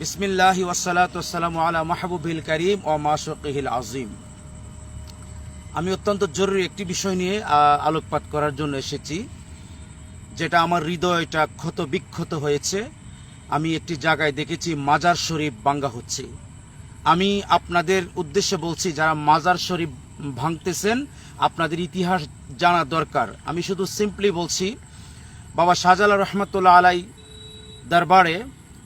বিসমিল্লাহ ওয়াসালাতাম আলা মাহবুবিল করিম ও মাশকিহিল আজিম আমি অত্যন্ত জরুরি একটি বিষয় নিয়ে আলোকপাত করার জন্য এসেছি, যেটা আমার হৃদয়টা ক্ষত বিক্ষত হয়েছে। আমি একটি জায়গায় দেখেছি, মাজার শরীফ বাঙ্গা হচ্ছে। আমি আপনাদের উদ্দেশ্যে বলছি, যারা মাজার শরীফ ভাঙতেছেন, আপনাদের ইতিহাস জানা দরকার। আমি শুধু সিম্পলি বলছি, বাবা শাহজালাল রহমতুল্লাহ আলাই দরবারে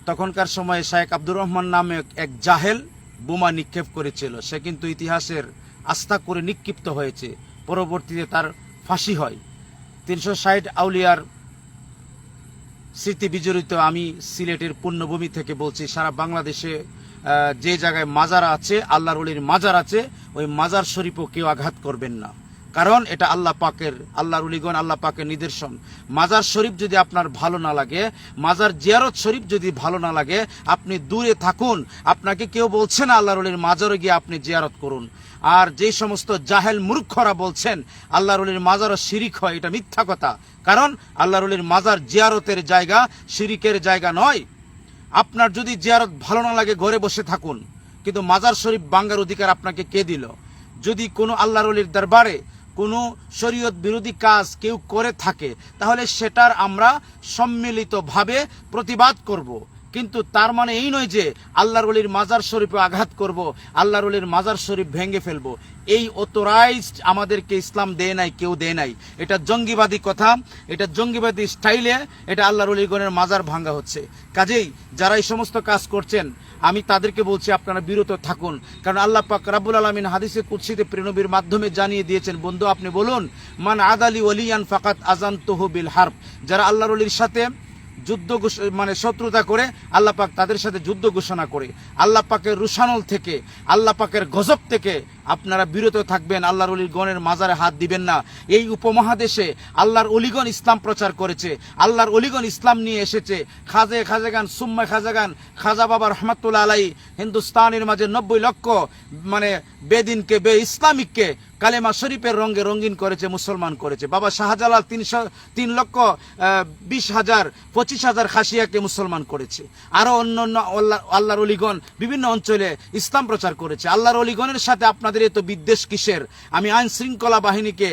তখনকার সময়ে শায়েক আব্দুর রহমান নামে এক- জাহেল বোমা নিক্ষেপ করেছিল। সে কিন্তু ইতিহাসের আস্থা করে নিক্ষিপ্ত হয়েছে। পরবর্তীতে তার ফাঁসি হয়। তিনশো ষাট আউলিয়ার স্মৃতি বিজড়িত আমি সিলেটের পুণ্যভূমি থেকে বলছি, সারা বাংলাদেশে যে জায়গায় মাজার আছে, আল্লাহর মাজার আছে, ওই মাজার শরীফও কেউ আঘাত করবেন না। কারণ এটা আল্লাহ পাকের, আল্লাহর উলিগণ আল্লাহ পাকের নিদর্শন। মাজার শরীফ যদি আপনার ভালো না লাগে, মাজার জিয়ারত শরীফ যদি ভালো না লাগে, আপনি দূরে থাকুন। আপনাকে কেউ বলছে না আল্লাহর অলির মাজারে গিয়ে আপনি জিয়ারত করুন। আর যে সমস্ত জাহেল মূর্খরা বলছেন, আল্লাহর অলির মাজারও শিরিক হয়, এটা মিথ্যা কথা। কারণ আল্লাহর অলির মাজার জিয়ারতের জায়গা শিরিকের জায়গা নয়। আপনার যদি জিয়ারত ভালো না লাগে, ঘরে বসে থাকুন। কিন্তু মাজার শরীফ বাঙ্গার অধিকার আপনাকে কে দিল? যদি কোনো আল্লাহর দরবারে কোনো শরীয়ত বিরোধী কাজ কেউ করে থাকে তাহলে সেটার আমরা সম্মিলিতভাবে প্রতিবাদ করব। কিন্তু তার মানে এই নয় যে আল্লাহর অলির মাজার শরীফে আঘাত করব, আল্লাহর অলির মাজার শরীফ ভেঙে ফেলব। এই অথরাইজড আমাদেরকে ইসলাম দেয় নাই, কেউ দেয় নাই। এটা জঙ্গিবাদী কথা, এটা জঙ্গিবাদী স্টাইলে এটা আল্লাহর অলিগণের মাজার ভাঙ্গা হচ্ছে। কাজেই যারা এই সমস্ত কাজ করছেন, আমি তাদেরকে বলছি আপনারা বিরত থাকুন। কারণ আল্লাহ পাক রাব্বুল আলমিন হাদিসে কুৎসিতে প্রেনবীর মাধ্যমে জানিয়ে দিয়েছেন, বন্ধু, আপনি বলুন, মান আদালি ওলিয়ান ফাকাত আজান তহবিল হার্ব। যারা আল্লাহর অলির সাথে যুদ্ধ মানে শত্রুতা করে আল্লাহ পাক তাদের সাথে যুদ্ধ ঘোষণা করে। আল্লাহ পাকের রুশানল থেকে, আল্লাহ পাকের গজব থেকে আপনারা বিরত থাকবেন, আল্লাহর অলির গণের মাজারে হাত দিবেন না। এই উপমহাদেশে আল্লাহর অলিগণ ইসলাম প্রচার করেছে, আল্লাহর অলিগণ ইসলাম নিয়ে এসেছে। খাজে খাজাগান, সুম্মা খাজাগান, খাজা বাবা রহমতুল্লা আলাই হিন্দুস্তানের মাঝে নব্বই লক্ষ মানে বেদিনকে, বে ইসলামিককে কালেমা শরীফের রঙে রঙিন করেছে, মুসলমান করেছে। বাবা শাহজালাল তিনশো, তিন লক্ষ বিশ হাজার, পঁচিশ হাজার খাসিয়াকে মুসলমান করেছে। আরও অন্য অন্য আল্লাহ, আল্লাহর অলিগণ বিভিন্ন অঞ্চলে ইসলাম প্রচার করেছে। আল্লাহর অলিগণের সাথে আপনাদের এত বিদ্বেষ কিসের? আমি আইন শৃঙ্খলা বাহিনীকে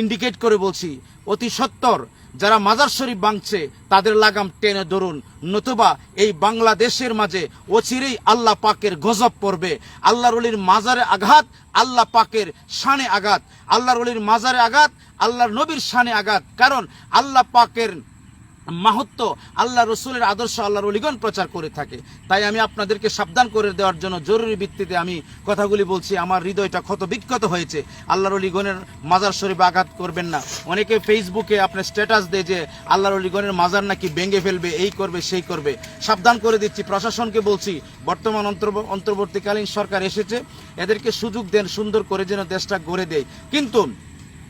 ইন্ডিকেট করে বলছি, অতি সত্তর যারা মাজার শরীফ বাংছে তাদের লাগাম টেনে ধরুন। নতুবা এই বাংলাদেশের মাঝে অচিরেই আল্লাহ পাকের গজব পড়বে। আল্লাহর অলির মাজারে আঘাত, আল্লাহ পাকের শানে আঘাত। আল্লাহর অলির মাজারে আঘাত, আল্লাহর নবীর শানে আঘাত। কারণ আল্লাহ পাকের মাহাত্ম আল্লাহ রসুলের আদর্শ আল্লাহর অলিগণ প্রচার করে থাকে। তাই আমি আপনাদেরকে সাবধান করে দেওয়ার জন্য জরুরি ভিত্তিতে আমি কথাগুলি বলছি। আমার হৃদয়টা ক্ষত বিক্ষত হয়েছে। আল্লাহর অলিগণের মাজার শরীফ আঘাত করবেন না। অনেকে ফেসবুকে আপনার স্ট্যাটাস দেয় যে আল্লাহর অলিগণের মাজার নাকি ভেঙে ফেলবে, এই করবে, সেই করবে। সাবধান করে দিচ্ছি। প্রশাসনকে বলছি, বর্তমান অন্তর্ব- অন্তর্বর্তীকালীন সরকার এসেছে। এদেরকে সুযোগ দেন, সুন্দর করে যেন দেশটা গড়ে দেয়। কিন্তু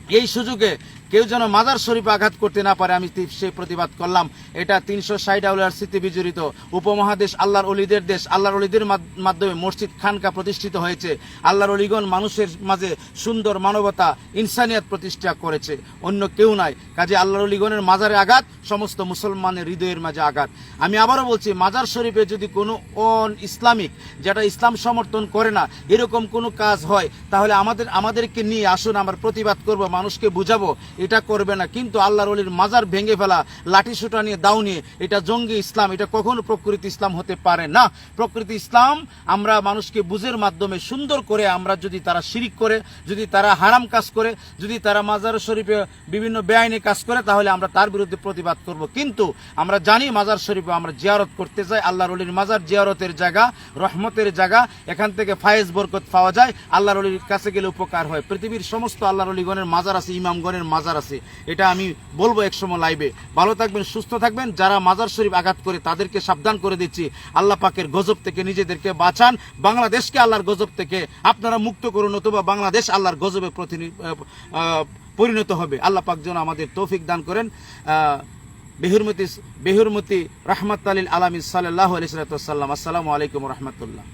এই সুযোগে কেউ যেন মাজার শরীফে আঘাত করতে না পারে, আমি সেই প্রতিবাদ করলাম। এটা তিনশো ষাট আউলার স্মৃতি বিজড়িত। উপমহাদেশ, আল্লাহর অলিদের দেশ। আল্লাহর অলিদের মাধ্যমে মসজিদ খানকা প্রতিষ্ঠিত হয়েছে। আল্লাহর অলিগণ মানুষের মাঝে সুন্দর মানবতা, ইনসানিয়াত প্রতিষ্ঠা করেছে। অন্য কেউ নাই। কাজে আল্লাহর অলিগণের মাজারে আঘাত, সমস্ত মুসলমানের হৃদয়ের মাঝে আঘাত। আমি আবারও বলছি, মাজার শরীফে যদি কোনো অন ইসলামিক, যেটা ইসলাম সমর্থন করে না, এরকম কোনো কাজ হয়, তাহলে আমাদের আমাদেরকে নিয়ে আসুন, আমরা প্রতিবাদ করব, মানুষকে বুঝাবো। এটা করবে না। কিন্তু আল্লাহর অলির মাজার ভেঙে ফেলা, লাঠি সুটা নিয়ে, দাও নিয়ে, এটা জঙ্গি ইসলাম, এটা কখনো প্রকৃতি ইসলাম হতে পারে না। প্রকৃতি ইসলাম আমরা মানুষকে বুঝের মাধ্যমে সুন্দর করে আমরা যদি তারা শিরিক করে, যদি তারা হারাম কাজ করে, যদি তারা মাজার শরীফে বিভিন্ন বেআইনি কাজ করে, তাহলে আমরা তার বিরুদ্ধে প্রতিবাদ করব। কিন্তু আমরা জানি মাজার শরীফে আমরা জিয়ারত করতে যাই আল্লাহর অলির মাজার জিয়ারতের জায়গা, রহমতের জায়গা, এখান থেকে ফায়েজ বরকত পাওয়া যায়, আল্লাহর অলির কাছে গেলে উপকার হয়। পৃথিবীর সমস্ত আল্লাহর অলিগণের মাজার আছে, ইমামগণের মাজার আছে, এটা আমি বলব একসময় লাইভে ভালো থাকবেন, সুস্থ থাকবেন। যারা মাজার শরীফ আঘাত করে, তাদেরকে সাবধান করে দিচ্ছি। আল্লাহ পাকের গজব থেকে নিজেদেরকে বাঁচান। বাংলাদেশকে আল্লাহর গজব থেকে আপনারা মুক্ত করুন, অথবা বাংলাদেশ আল্লাহর গজবে পরিণত হবে। আল্লাহ পাক যেন আমাদের তৌফিক দান করেন। বেহুরমতি বেহুরমতি রহমত আলীল আলমী সাল্লাহ আলিয়াল্লাম আসসালামু আলাইকুম রহমতুল্লাহ।